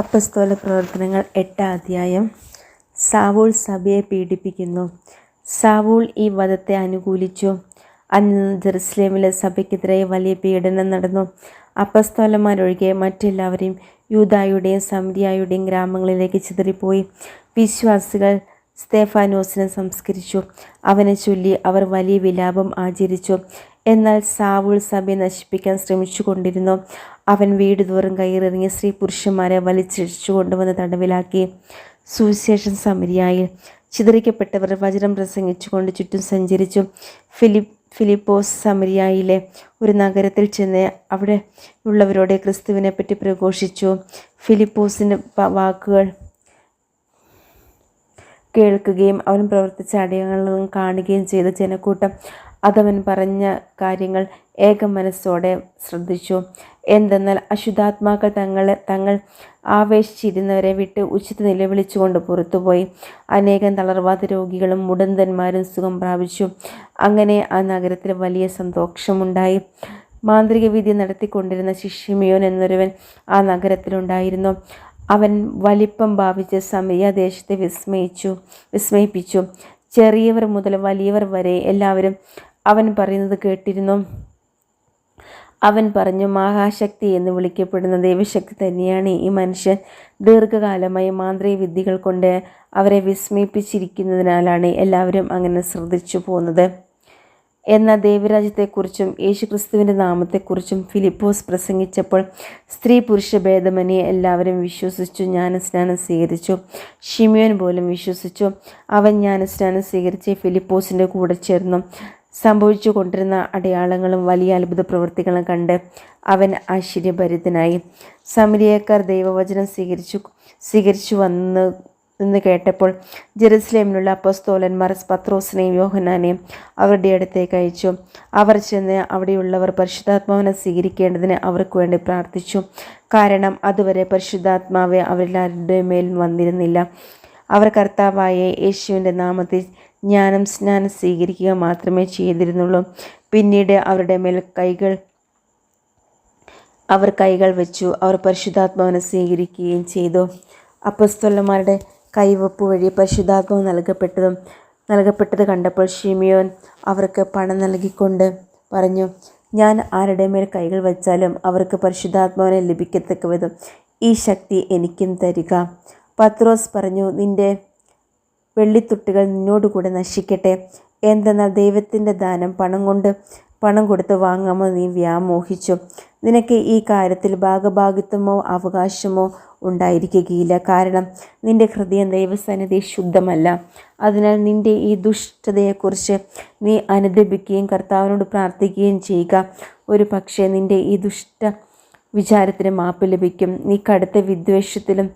അപ്പസ്തോല പ്രവർത്തനങ്ങൾ എട്ടാം അധ്യായം. സാവൂൾ സഭയെ പീഡിപ്പിക്കുന്നു. സാവൂൾ ഈ വധത്തെ അനുകൂലിച്ചു. അന്ന് ജെറുസലേമിലെ സഭയ്ക്കെതിരെ വലിയ പീഡനം നടന്നു. അപ്പസ്തോലന്മാരൊഴികെ മറ്റെല്ലാവരെയും യൂതായുടെയും സമിതിയായുടെയും ഗ്രാമങ്ങളിലേക്ക് ചിതറിപ്പോയി. വിശ്വാസികൾ സ്തേഫാനോസിനെ സംസ്കരിച്ചു. അവനെ ചൊല്ലി അവർ വലിയ വിലാപം ആചരിച്ചു. എന്നാൽ സാവുൾ സഭയെ നശിപ്പിക്കാൻ ശ്രമിച്ചു കൊണ്ടിരുന്നു അവൻ വീട് തോറും കയറിറങ്ങി സ്ത്രീ പുരുഷന്മാരെ വലിച്ചിഴിച്ചു കൊണ്ടുവന്ന് തടവിലാക്കി. സുവിശേഷൻ സമരിയായി. ചിതറിക്കപ്പെട്ടവർ വചനം പ്രസംഗിച്ചുകൊണ്ട് ചുറ്റും സഞ്ചരിച്ചു. ഫിലിപ്പ് ഫിലിപ്പോസ് സമരിയായിലെ ഒരു നഗരത്തിൽ ചെന്ന് അവിടെ ഉള്ളവരോട് ക്രിസ്തുവിനെപ്പറ്റി പ്രഘോഷിച്ചു. ഫിലിപ്പോസിന്റെ വാക്കുകൾ കേൾക്കുകയും അവൻ പ്രവർത്തിച്ച അടയാളങ്ങളും കാണുകയും ചെയ്ത ജനക്കൂട്ടം അതവൻ പറഞ്ഞ കാര്യങ്ങൾ ഏക മനസ്സോടെ ശ്രദ്ധിച്ചു. എന്തെന്നാൽ അശുദ്ധാത്മാക്കൾ തങ്ങളെ തങ്ങൾ ആവേശിച്ചിരുന്നവരെ വിട്ട് ഉച്ചിത നിലവിളിച്ചുകൊണ്ട് പുറത്തുപോയി. അനേകം തളർവാദ രോഗികളും മുടന്തന്മാരും സുഖം പ്രാപിച്ചു. അങ്ങനെ ആ നഗരത്തിൽ വലിയ സന്തോഷമുണ്ടായി. മാന്ത്രിക വിധി നടത്തിക്കൊണ്ടിരുന്ന ശിഷ്യമിയോൻ എന്നൊരുവൻ ആ നഗരത്തിലുണ്ടായിരുന്നു. അവൻ വലിപ്പം ഭാവിച്ച് സമയ ദേശത്തെ വിസ്മയിച്ചു വിസ്മയിപ്പിച്ചു. ചെറിയവർ മുതൽ വലിയവർ വരെ എല്ലാവരും അവൻ പറയുന്നത് കേട്ടിരുന്നു. അവൻ പറഞ്ഞു മഹാശക്തി എന്ന് വിളിക്കപ്പെടുന്ന ദൈവശക്തി തന്നെയാണ് ഈ മനുഷ്യൻ. ദീർഘകാലമായി മാന്ത്രിക വിദ്യകൾ കൊണ്ട് അവരെ വിസ്മയിപ്പിച്ചിരിക്കുന്നതിനാലാണ് എല്ലാവരും അങ്ങനെ ശ്രദ്ധിച്ചു പോകുന്നത്. എന്നാൽ ദൈവരാജ്യത്തെക്കുറിച്ചും യേശുക്രിസ്തുവിന്റെ നാമത്തെക്കുറിച്ചും ഫിലിപ്പോസ് പ്രസംഗിച്ചപ്പോൾ സ്ത്രീ പുരുഷ ഭേദമന്യെ എല്ലാവരും വിശ്വസിച്ചു ജ്ഞാനസ്നാനം സ്വീകരിച്ചു. ഷിമിയോൻ പോലും വിശ്വസിച്ചു. അവൻ ജ്ഞാനസ്നാനം സ്വീകരിച്ച് ഫിലിപ്പോസിന്റെ കൂടെ ചേർന്നു. സംഭവിച്ചു കൊണ്ടിരുന്ന അടയാളങ്ങളും വലിയ അത്ഭുത പ്രവൃത്തികളും കണ്ട് അവൻ ആശ്ചര്യഭരിതനായി. സമരിയക്കാർ ദൈവവചനം സ്വീകരിച്ചു സ്വീകരിച്ചു വന്ന് എന്ന് കേട്ടപ്പോൾ ജെറുസലേമിലുള്ള അപ്പസ്തോലന്മാർ പത്രോസിനെയും യോഹനാനെയും അവരുടെ അടുത്തേക്ക് അയച്ചു. അവർ ചെന്ന് അവിടെയുള്ളവർ പരിശുദ്ധാത്മാവിനെ സ്വീകരിക്കേണ്ടതിന് അവർക്ക് വേണ്ടി പ്രാർത്ഥിച്ചു. കാരണം അതുവരെ പരിശുദ്ധാത്മാവ് അവരിലാരുടെ മേൽ വന്നിരുന്നില്ല. അവർ കർത്താവായ യേശുവിന്റെ നാമത്തിൽ ജ്ഞാനം സ്നാനം സ്വീകരിക്കുക മാത്രമേ ചെയ്തിരുന്നുള്ളൂ. പിന്നീട് അവരുടെ മേൽ കൈകൾ അവർ കൈകൾ വെച്ചു. അവർ പരിശുദ്ധാത്മാവിനെ സ്വീകരിക്കുകയും ചെയ്തു. അപ്പസ്തോലന്മാരുടെ കൈവപ്പ് വഴി പരിശുദ്ധാത്മാവ് നൽകപ്പെട്ടതും നൽകപ്പെട്ടത് കണ്ടപ്പോൾ ഷിമിയോൻ അവർക്ക് പണം നൽകിക്കൊണ്ട് പറഞ്ഞു ഞാൻ ആരുടെ മേൽ കൈകൾ വച്ചാലും അവർക്ക് പരിശുദ്ധാത്മാവിനെ ലഭിക്കത്തക്ക വിധം ഈ ശക്തി എനിക്കും തരിക. പത്രോസ് പറഞ്ഞു നിന്റെ വെള്ളിത്തുട്ടുകൾ നിന്നോടുകൂടെ നശിക്കട്ടെ. എന്തെന്നാൽ ദൈവത്തിന്റെ ദാനം പണം കൊണ്ട് പണം കൊടുത്ത് വാങ്ങാമോ നീ വ്യാമോഹിച്ചു. നിനക്ക് ഈ കാര്യത്തിൽ ഭാഗഭാഗിത്വമോ അവകാശമോ ഉണ്ടായിരിക്കുകയില്ല. കാരണം നിന്റെ ഹൃദയം ദൈവസന്നിധി ശുദ്ധമല്ല. അതിനാൽ നിന്റെ ഈ ദുഷ്ടതയെക്കുറിച്ച് നീ അനുദപിക്കുകയും കർത്താവിനോട് പ്രാർത്ഥിക്കുകയും ചെയ്യുക. ഒരു പക്ഷേ നിന്റെ ഈ ദുഷ്ട വിചാരത്തിന് മാപ്പ് ലഭിക്കും. നീ കടുത്ത വിദ്വേഷത്തിലും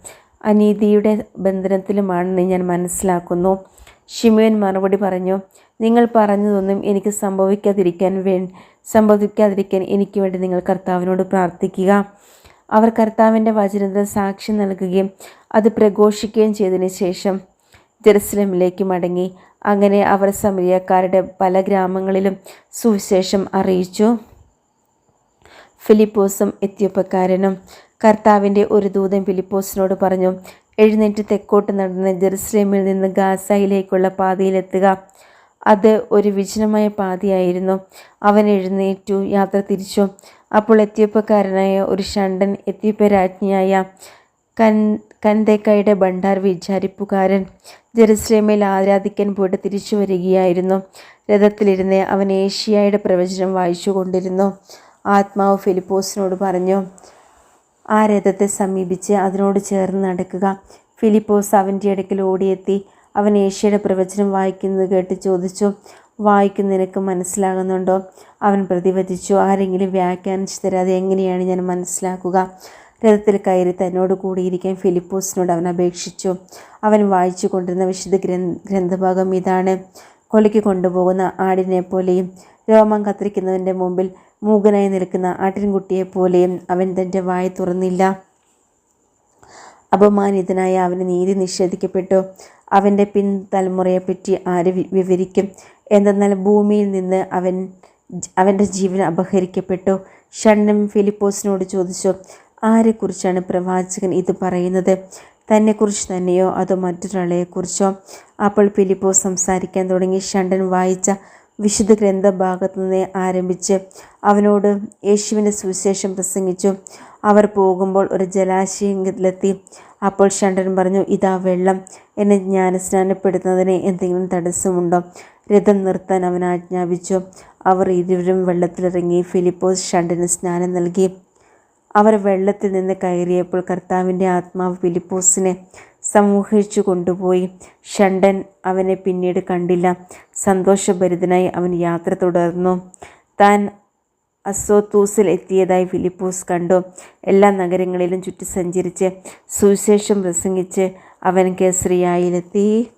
അനീതിയുടെ ബന്ധനത്തിലുമാണെന്ന് ഞാൻ മനസ്സിലാക്കുന്നു. ഷിമുവൻ മറുപടി പറഞ്ഞു നിങ്ങൾ പറഞ്ഞതൊന്നും എനിക്ക് സംഭവിക്കാതിരിക്കാൻ വേ സംഭവിക്കാതിരിക്കാൻ എനിക്ക് വേണ്ടി നിങ്ങൾ കർത്താവിനോട് പ്രാർത്ഥിക്കുക. അവർ കർത്താവിന്റെ വചനത്തിൽ സാക്ഷി നൽകുകയും അത് പ്രഘോഷിക്കുകയും ചെയ്തതിന് ശേഷം ജെറുസലമിലേക്ക് മടങ്ങി. അങ്ങനെ അവർ സമരിയക്കാരുടെ പല ഗ്രാമങ്ങളിലും സുവിശേഷം അറിയിച്ചു. ഫിലിപ്പോസും എത്യോപ്പക്കാരനും കർത്താവിന്റെ ഒരു ദൂതൻ ഫിലിപ്പോസിനോട് പറഞ്ഞു എഴുന്നേറ്റ് തെക്കോട്ട് നടന്ന് ജെറുസലേമിൽ നിന്ന് ഗാസയിലേക്കുള്ള പാതയിലെത്തുക അത് ഒരു വിജനമായ പാതയായിരുന്നു. അവൻ എഴുന്നേറ്റു യാത്ര തിരിച്ചു. അപ്പോൾ എത്യോപ്യക്കാരനായ ഒരു ഷണ്ടൻ എത്യോപ്യ രാജ്ഞിയായ കൻ കൻതേക്കയുടെ ഭണ്ഡാർ വിചാരിപ്പുകാരൻ ജെറുസലേമിൽ ആരാധിക്കാൻ പോയിട്ട് തിരിച്ചു വരികയായിരുന്നു. രഥത്തിലിരുന്ന് അവൻ ഏഷ്യയുടെ പ്രവചനം വായിച്ചു കൊണ്ടിരുന്നു. ആത്മാവ് ഫിലിപ്പോസിനോട് പറഞ്ഞു ആ രഥത്തെ സമീപിച്ച് അതിനോട് ചേർന്ന് നടക്കുക. ഫിലിപ്പോസ് അവന്റെ അടുക്കൽ ഓടിയെത്തി അവൻ ഏഷ്യയുടെ പ്രവചനം വായിക്കുന്നത് കേട്ട് ചോദിച്ചു വായിക്കുന്ന നിനക്ക് മനസ്സിലാകുന്നുണ്ടോ? അവൻ പ്രതിവചിച്ചു ആരെങ്കിലും വ്യാഖ്യാനിച്ചു തരാതെ എങ്ങനെയാണ് ഞാൻ മനസ്സിലാക്കുക? രഥത്തിൽ കയറി തന്നോട് കൂടിയിരിക്കാൻ ഫിലിപ്പോസിനോട് അവൻ അപേക്ഷിച്ചു. അവൻ വായിച്ചു കൊണ്ടിരുന്ന വിശുദ്ധ ഗ്രന്ഥ ഗ്രന്ഥഭാഗം ഇതാണ്. കൊലയ്ക്ക് കൊണ്ടുപോകുന്ന ആടിനെ പോലെയും രോമം കത്തിരിക്കുന്നവന്റെ മുമ്പിൽ മൂകനായി നിൽക്കുന്ന ആട്ടിൻകുട്ടിയെ പോലെയും അവൻ തന്റെ വായ തുറന്നില്ല. അപമാനിതനായ അവന് നീതി നിഷേധിക്കപ്പെട്ടു. അവന്റെ പിൻതലമുറയെപ്പറ്റി ആര് വിവരിക്കും? എന്തെന്നാൽ ഭൂമിയിൽ നിന്ന് അവൻ അവന്റെ ജീവൻ അപഹരിക്കപ്പെട്ടു. ഷണ്ണൻ ഫിലിപ്പോസിനോട് ചോദിച്ചു ആരെക്കുറിച്ചാണ് പ്രവാചകൻ ഇത് പറയുന്നത്? തന്നെക്കുറിച്ച് തന്നെയോ അതോ മറ്റൊരാളെക്കുറിച്ചോ? അപ്പോൾ ഫിലിപ്പോസ് സംസാരിക്കാൻ തുടങ്ങി. ഷണ്ടൻ വായിച്ച വിശുദ്ധ ഗ്രന്ഥഭാഗത്തു നിന്ന് ആരംഭിച്ച് അവനോട് യേശുവിന്റെ സുവിശേഷം പ്രസംഗിച്ചു. അവർ പോകുമ്പോൾ ഒരു ജലാശയത്തിലെത്തി. അപ്പോൾ ഷണ്ടൻ പറഞ്ഞു ഇതാ വെള്ളം. എന്നെ ജ്ഞാനസ്നാനപ്പെടുത്തുന്നതിന് എന്തെങ്കിലും തടസ്സമുണ്ടോ? രഥം നിർത്താൻ അവൻ ആജ്ഞാപിച്ചു. അവർ ഇരുവരും വെള്ളത്തിലിറങ്ങി ഫിലിപ്പോസ് ഷണ്ടന് സ്നാനം നൽകി. അവർ വെള്ളത്തിൽ നിന്ന് കയറിയപ്പോൾ കർത്താവിന്റെ ആത്മാവ് ഫിലിപ്പോസിനെ സമൂഹിച്ചു കൊണ്ടുപോയി. ഷണ്ടൻ അവനെ പിന്നീട് കണ്ടില്ല. സന്തോഷഭരിതനായി അവൻ യാത്ര തുടർന്നു. താൻ അസോത്തൂസിൽ എത്തിയതായി ഫിലിപ്പോസ് കണ്ടു. എല്ലാ നഗരങ്ങളിലും ചുറ്റി സഞ്ചരിച്ച് സുവിശേഷം പ്രസംഗിച്ച് അവൻ കേസറിയായിലെത്തി